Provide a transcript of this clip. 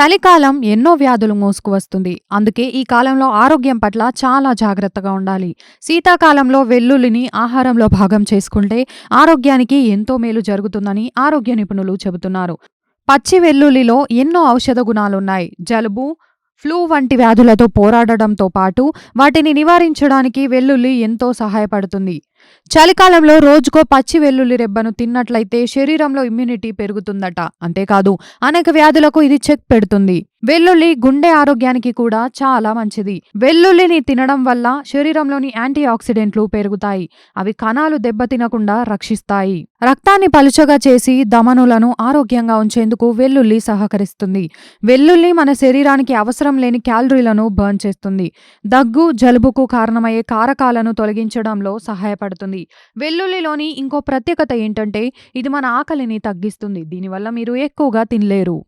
చలికాలం ఎన్నో వ్యాధులు మోసుకువస్తుంది. అందుకే ఈ కాలంలో ఆరోగ్యం పట్ల చాలా జాగ్రత్తగా ఉండాలి. శీతాకాలంలో వెల్లుల్లిని ఆహారంలో భాగం చేసుకుంటే ఆరోగ్యానికి ఎంతో మేలు జరుగుతుందని ఆరోగ్య నిపుణులు చెబుతున్నారు. పచ్చి వెల్లుల్లిలో ఎన్నో ఔషధ గుణాలున్నాయి. జలుబు ఫ్లూ వంటి వ్యాధులతో పోరాడడంతో పాటు వాటిని నివారించడానికి వెల్లుల్లి ఎంతో సహాయపడుతుంది. చలికాలంలో రోజుకో పచ్చి వెల్లుల్లి రెబ్బను తిన్నట్లయితే శరీరంలో ఇమ్యూనిటీ పెరుగుతుందట. అంతేకాదు అనేక వ్యాధులకు ఇది చెక్ పెడుతుంది. వెల్లుల్లి గుండె ఆరోగ్యానికి కూడా చాలా మంచిది. వెల్లుల్లిని తినడం వల్ల శరీరంలోని యాంటీ ఆక్సిడెంట్లు పెరుగుతాయి. అవి కణాలు దెబ్బతినకుండా రక్షిస్తాయి. రక్తాన్ని పలుచగా చేసి దమనులను ఆరోగ్యంగా ఉంచేందుకు వెల్లుల్లి సహకరిస్తుంది. వెల్లుల్లి మన శరీరానికి అవసరం లేని క్యాలరీలను బర్న్ చేస్తుంది. దగ్గు జలుబుకు కారణమయ్యే కారకాలను తొలగించడంలో సహాయపడుతుంది. వెల్లుల్లిలోని ఇంకో ప్రత్యేకత ఏంటంటే ఇది మన ఆకలిని తగ్గిస్తుంది. దీనివల్ల మీరు ఎక్కువగా తినలేరు.